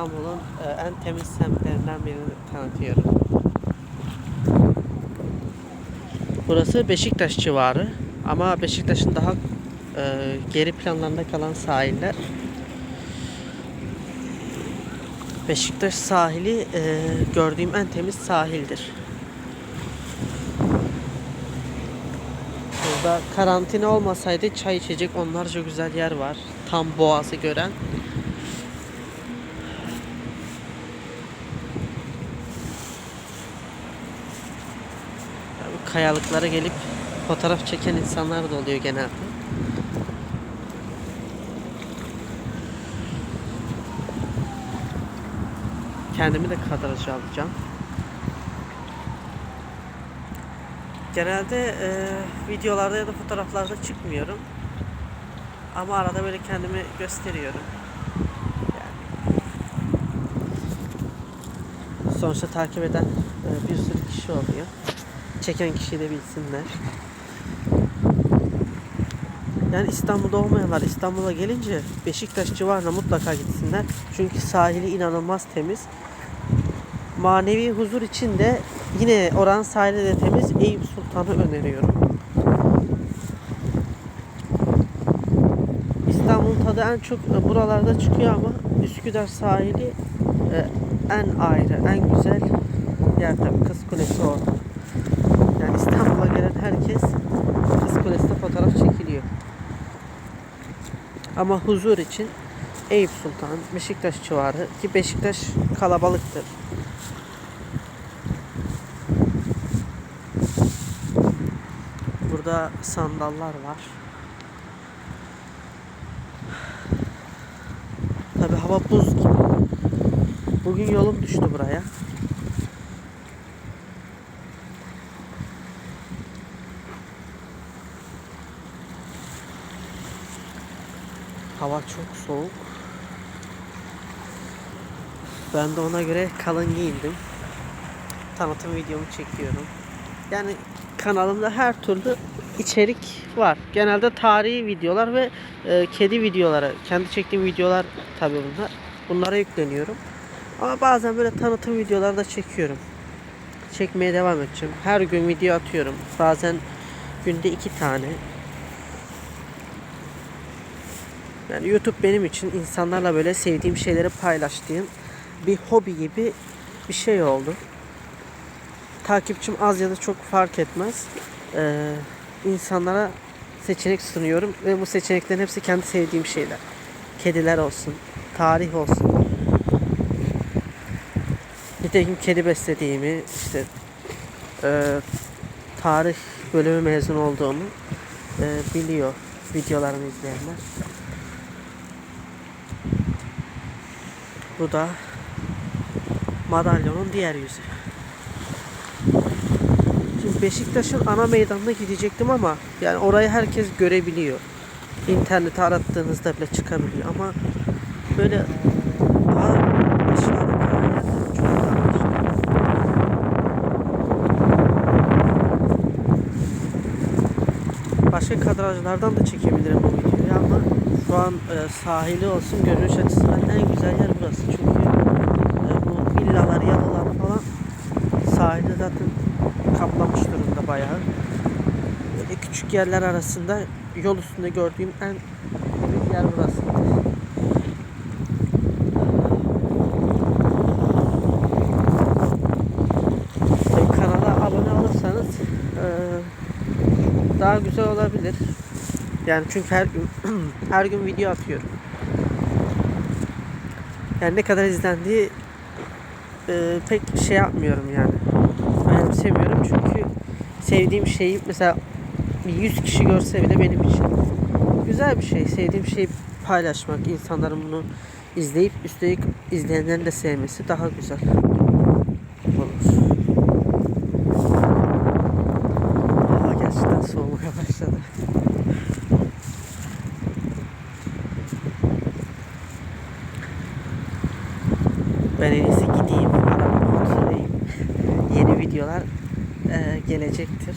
İstanbul'un e, en temiz semtlerinden birini tanıtıyorum. Burası Beşiktaş civarı ama Beşiktaş'ın daha e, geri planlarında kalan sahiller. Beşiktaş sahili e, gördüğüm en temiz sahildir. Burada karantina olmasaydı çay içecek onlarca güzel yer var. Tam boğazı gören. Kayalıklara gelip fotoğraf çeken insanlar da oluyor genelde. Kendimi de kadraja alacağım. Genelde e, videolarda ya da fotoğraflarda çıkmıyorum. Ama arada böyle kendimi gösteriyorum. Yani. Sonuçta takip eden e, bir sürü kişi oluyor. Çeken kişiyi de bilsinler. Yani İstanbul'da olmayanlar İstanbul'a gelince Beşiktaş civarına mutlaka gitsinler. Çünkü sahili inanılmaz temiz. Manevi huzur için de yine oranın sahili de temiz. Eyüp Sultan'ı öneriyorum. İstanbul'un tadı en çok buralarda çıkıyor ama Üsküdar sahili e, en ayrı, en güzel yer tabii Kız Kulesi orada. İstanbul'a gelen herkes Kız Kulesi'nde fotoğraf çekiliyor. Ama huzur için Eyüp Sultan, Beşiktaş civarı ki Beşiktaş kalabalıktır. Burada sandallar var. Tabi hava buz gibi. Bugün yolum düştü buraya. Hava çok soğuk. Ben de ona göre kalın giyindim. Tanıtım videomu çekiyorum. Yani kanalımda her türlü içerik var. Genelde tarihi videolar ve e, kedi videoları. Kendi çektiğim videolar tabii bunlar. Bunlara yükleniyorum. Ama bazen böyle tanıtım videoları da çekiyorum. Çekmeye devam edeceğim. Her gün video atıyorum. Bazen günde iki tane. Yani YouTube benim için insanlarla böyle sevdiğim şeyleri paylaştığım bir hobi gibi bir şey oldu. Takipçim az ya da çok fark etmez. Ee, insanlara seçenek sunuyorum ve bu seçeneklerin hepsi kendi sevdiğim şeyler. Kediler olsun, tarih olsun. Nitekim kedi beslediğimi, işte e, tarih bölümü mezun olduğumu e, biliyor videolarımı izleyenler. Bu da madalyonun diğer yüzü. Şimdi Beşiktaş'ın ana meydanına gidecektim ama yani orayı herkes görebiliyor. İnternete arattığınızda bile çıkabiliyor ama böyle daha aşağıda. Başka kadrajlardan da çekebilirim bu videoyu ama şu an e, sahili olsun görünüş açısından en güzel yer burası. Çünkü e, bu villalar, yalılar falan sahili zaten kaplamış durumda bayağı. Böyle küçük yerler arasında yol üstünde gördüğüm en büyük yer burası. Ve kanala abone olursanız eee, daha güzel olabilir. Yani çünkü her gün her gün video atıyorum. Yani ne kadar izlendiği eee, pek şey yapmıyorum yani. Önemsemiyorum çünkü sevdiğim şeyi mesela bir 100 kişi görse bile benim için güzel bir şey. Sevdiğim şeyi paylaşmak, insanların bunu izleyip üstelik izleyenlerin de sevmesi daha güzel olur. Hava gerçekten soğumaya başladı. Ben en iyisi gideyim, oturayım. Yeni videolar eee, gelecektir.